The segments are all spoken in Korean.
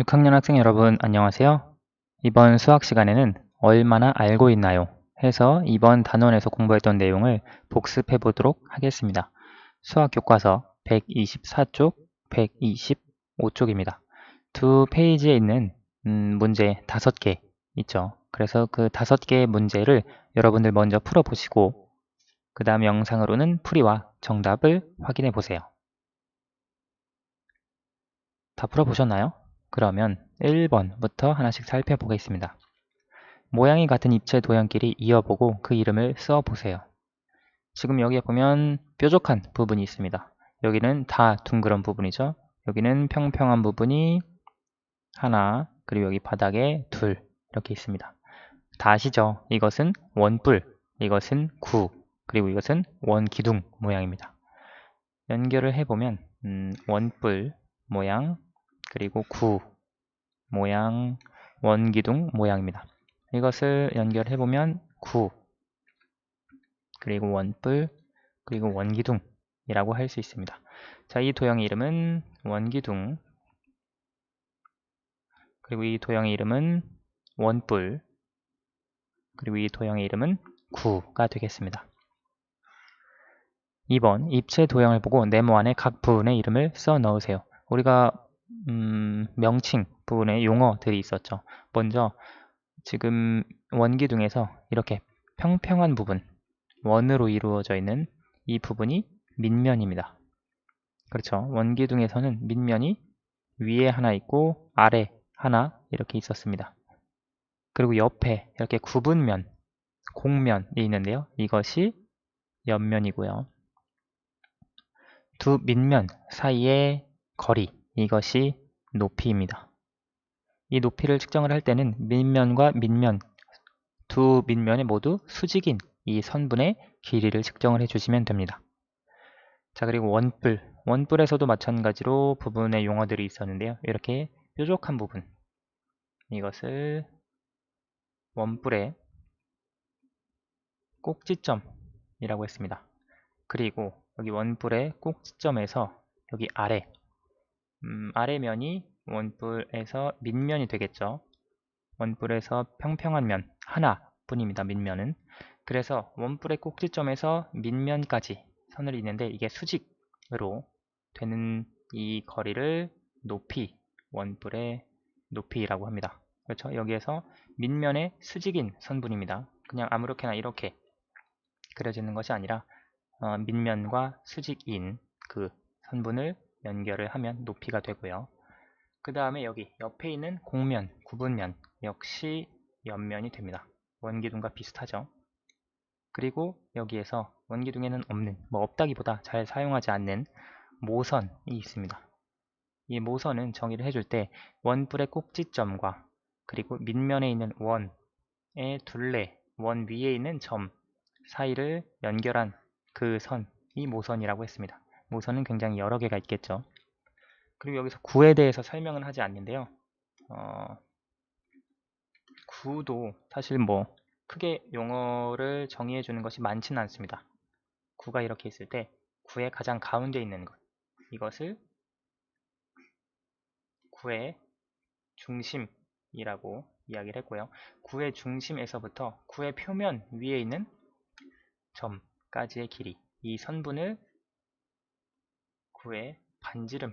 6학년 학생 여러분 안녕하세요. 이번 수학 시간에는 얼마나 알고 있나요? 해서 이번 단원에서 공부했던 내용을 복습해 보도록 하겠습니다. 수학 교과서 124쪽, 125쪽입니다. 두 페이지에 있는 음, 문제 5개 있죠. 그래서 그 5개의 문제를 여러분들 먼저 풀어보시고 그 다음 영상으로는 풀이와 정답을 확인해 보세요. 다 풀어보셨나요? 그러면 1번부터 하나씩 살펴보겠습니다. 모양이 같은 입체 도형끼리 이어보고 그 이름을 써보세요. 지금 여기에 보면 뾰족한 부분이 있습니다. 여기는 다 둥그런 부분이죠. 여기는 평평한 부분이 하나, 그리고 여기 바닥에 둘 이렇게 있습니다. 다 아시죠? 이것은 원뿔, 이것은 구, 그리고 이것은 원기둥 모양입니다. 연결을 해보면 음, 원뿔 모양, 그리고 구 모양, 원기둥 모양입니다. 이것을 연결해 보면 구, 그리고 원뿔, 그리고 원기둥이라고 할 수 있습니다. 자, 이 도형의 이름은 원기둥, 그리고 이 도형의 이름은 원뿔, 그리고 이 도형의 이름은 구가 되겠습니다. 2번 입체 도형을 보고 네모 안에 각 부분의 이름을 써 넣으세요. 우리가 음, 명칭 부분에 용어들이 있었죠. 먼저 지금 원기둥에서 이렇게 평평한 부분, 원으로 이루어져 있는 이 부분이 밑면입니다. 그렇죠. 원기둥에서는 밑면이 위에 하나 있고 아래 하나 이렇게 있었습니다. 그리고 옆에 이렇게 구분면, 공면이 있는데요. 이것이 옆면이고요. 두 밑면 사이의 거리, 이것이 높이입니다. 이 높이를 측정을 할 때는 밑면과 밑면 두 밑면에 모두 수직인 이 선분의 길이를 측정을 해주시면 됩니다. 자 그리고 원뿔, 원뿔에서도 마찬가지로 부분의 용어들이 있었는데요. 이렇게 뾰족한 부분 이것을 원뿔의 꼭지점이라고 했습니다. 그리고 여기 원뿔의 꼭지점에서 여기 아래 음, 아래면이 원뿔에서 밑면이 되겠죠. 원뿔에서 평평한 면 하나뿐입니다. 밑면은. 그래서 원뿔의 꼭지점에서 밑면까지 선을 잇는데 이게 수직으로 되는 이 거리를 높이, 원뿔의 높이라고 합니다. 그렇죠? 여기에서 밑면의 수직인 선분입니다. 그냥 아무렇게나 이렇게 그려지는 것이 아니라 어, 밑면과 수직인 그 선분을 연결을 하면 높이가 되고요. 그 다음에 여기 옆에 있는 공면, 구분면 역시 옆면이 됩니다. 원기둥과 비슷하죠. 그리고 여기에서 원기둥에는 없는, 뭐 없다기보다 잘 사용하지 않는 모선이 있습니다. 이 모선은 정의를 해줄 때 원뿔의 꼭지점과 그리고 밑면에 있는 원의 둘레, 원 위에 있는 점 사이를 연결한 그 선이 모선이라고 했습니다. 모선은 굉장히 여러 개가 있겠죠. 그리고 여기서 구에 대해서 설명은 하지 않는데요. 어, 구도 사실 뭐 크게 용어를 정의해 주는 것이 많지는 않습니다. 구가 이렇게 있을 때 구의 가장 가운데 있는 것 이것을 구의 중심이라고 이야기를 했고요. 구의 중심에서부터 구의 표면 위에 있는 점까지의 길이 이 선분을 구의 반지름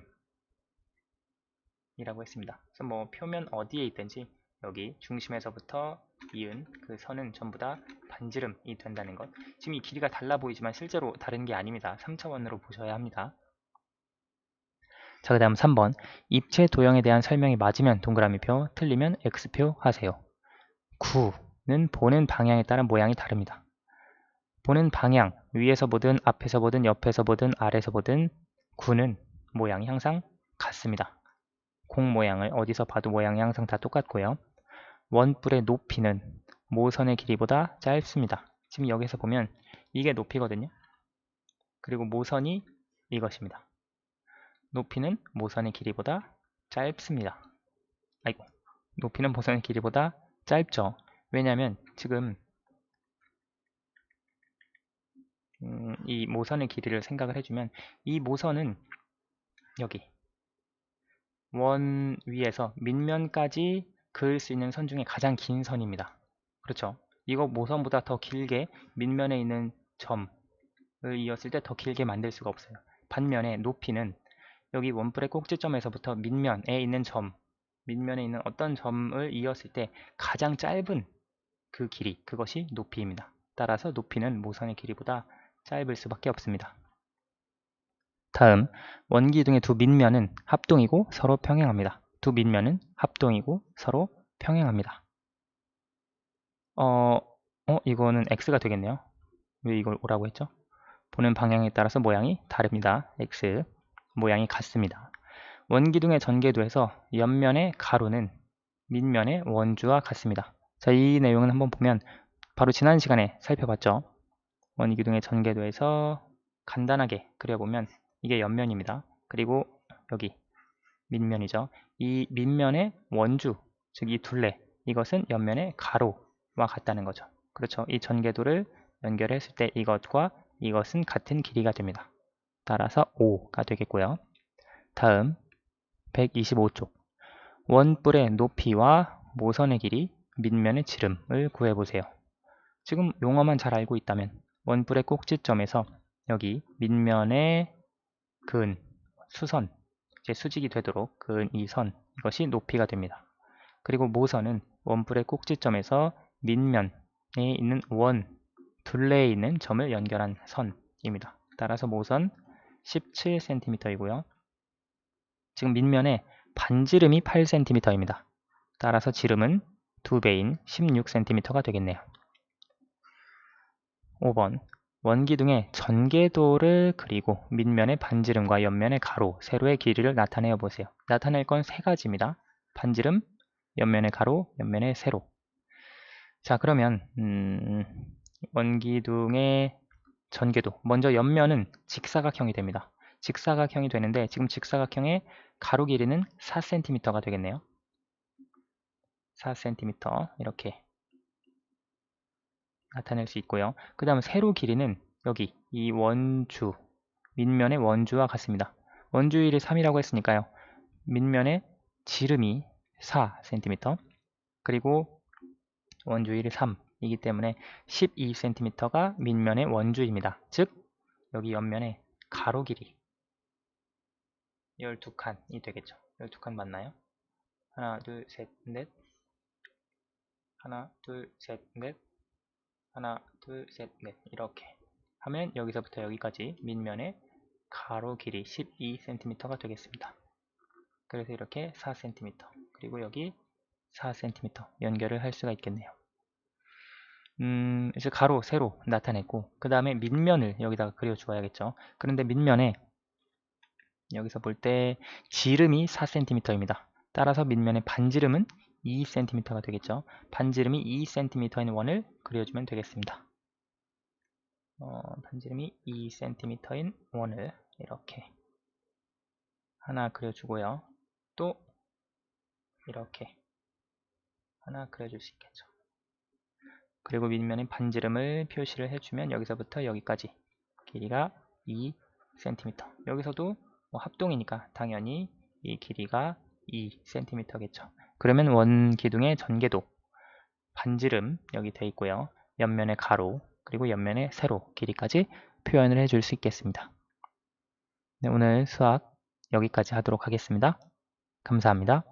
이라고 했습니다. 그래서 뭐 표면 어디에 있든지 여기 중심에서부터 이은 그 선은 전부 다 반지름이 된다는 것. 지금 이 길이가 달라 보이지만 실제로 다른 게 아닙니다. 3차원으로 보셔야 합니다. 자, 그 다음 3번. 입체 도형에 대한 설명이 맞으면 동그라미표, 틀리면 X표 하세요. 9는 보는 방향에 따라 모양이 다릅니다. 보는 방향, 위에서 보든 앞에서 보든 옆에서 보든 아래서 보든 9는 모양이 항상 같습니다. 공 모양을 어디서 봐도 모양이 항상 다 똑같고요. 원뿔의 높이는 모선의 길이보다 짧습니다. 지금 여기서 보면 이게 높이거든요. 그리고 모선이 이것입니다. 높이는 모선의 길이보다 짧습니다. 아이고, 높이는 모선의 길이보다 짧죠. 왜냐하면 지금 음, 이 모선의 길이를 생각을 해주면 이 모선은 여기 원 위에서 밑면까지 그을 수 있는 선 중에 가장 긴 선입니다. 그렇죠? 이거 모선보다 더 길게 밑면에 있는 점을 이었을 때 더 길게 만들 수가 없어요. 반면에 높이는 여기 원뿔의 꼭지점에서부터 밑면에 있는 점, 밑면에 있는 어떤 점을 이었을 때 가장 짧은 그 길이, 그것이 높이입니다. 따라서 높이는 모선의 길이보다 짧을 수밖에 없습니다. 다음, 원기둥의 두 밑면은 합동이고 서로 평행합니다. 두 밑면은 합동이고 서로 평행합니다. 어, 어, 이거는 x가 되겠네요. 왜 이걸 오라고 했죠? 보는 방향에 따라서 모양이 다릅니다. x, 모양이 같습니다. 원기둥의 전개도에서 옆면의 가로는 밑면의 원주와 같습니다. 자, 이 내용은 한번 보면 바로 지난 시간에 살펴봤죠. 원기둥의 전개도에서 간단하게 그려보면 이게 옆면입니다. 그리고 여기 밑면이죠. 이 밑면의 원주, 즉 이 둘레, 이것은 옆면의 가로와 같다는 거죠. 그렇죠. 이 전개도를 연결했을 때 이것과 이것은 같은 길이가 됩니다. 따라서 5가 되겠고요. 다음 125쪽 원뿔의 높이와 모선의 길이, 밑면의 지름을 구해보세요. 지금 용어만 잘 알고 있다면 원뿔의 꼭지점에서 여기 밑면의 근, 수선, 이제 수직이 되도록 그은 이 선, 이것이 높이가 됩니다. 그리고 모선은 원뿔의 꼭지점에서 밑면에 있는 원, 둘레에 있는 점을 연결한 선입니다. 따라서 모선 17cm이고요. 지금 밑면에 반지름이 8cm입니다. 따라서 지름은 2배인 16cm가 되겠네요. 5번 원기둥의 전개도를 그리고 밑면의 반지름과 옆면의 가로, 세로의 길이를 나타내어 보세요. 나타낼 건 세 가지입니다. 반지름, 옆면의 가로, 옆면의 세로. 자 그러면 음, 원기둥의 전개도 먼저 옆면은 직사각형이 됩니다. 직사각형이 되는데 지금 직사각형의 가로 길이는 4cm가 되겠네요. 4cm 이렇게 나타낼 수 있고요. 그 다음 세로 길이는 여기 이 원주, 밑면의 원주와 같습니다. 원주율이 3이라고 했으니까요. 밑면의 지름이 4cm 그리고 원주율이 3이기 때문에 12cm가 밑면의 원주입니다. 즉 여기 옆면의 가로 길이 12칸이 되겠죠. 12칸 맞나요? 하나, 둘, 셋, 넷 하나, 둘, 셋, 넷 하나, 둘, 셋, 넷 이렇게 하면 여기서부터 여기까지 밑면의 가로 길이 12cm가 되겠습니다. 그래서 이렇게 4cm 그리고 여기 4cm 연결을 할 수가 있겠네요. 음, 이제 가로, 세로 나타냈고 그 다음에 밑면을 여기다가 그려주어야겠죠. 그런데 밑면에 여기서 볼 때 지름이 4cm입니다. 따라서 밑면의 반지름은 2cm가 되겠죠. 반지름이 2cm인 원을 그려주면 되겠습니다. 어, 반지름이 2cm인 원을 이렇게 하나 그려주고요. 또 이렇게 하나 그려줄 수 있겠죠. 그리고 밑면의 반지름을 표시를 해주면 여기서부터 여기까지 길이가 2cm 여기서도 뭐 합동이니까 당연히 이 길이가 2cm겠죠. 그러면 원 기둥의 전개도 반지름 여기 돼 있고요. 옆면의 가로 그리고 옆면의 세로 길이까지 표현을 해줄 수 있겠습니다. 네, 오늘 수학 여기까지 하도록 하겠습니다. 감사합니다.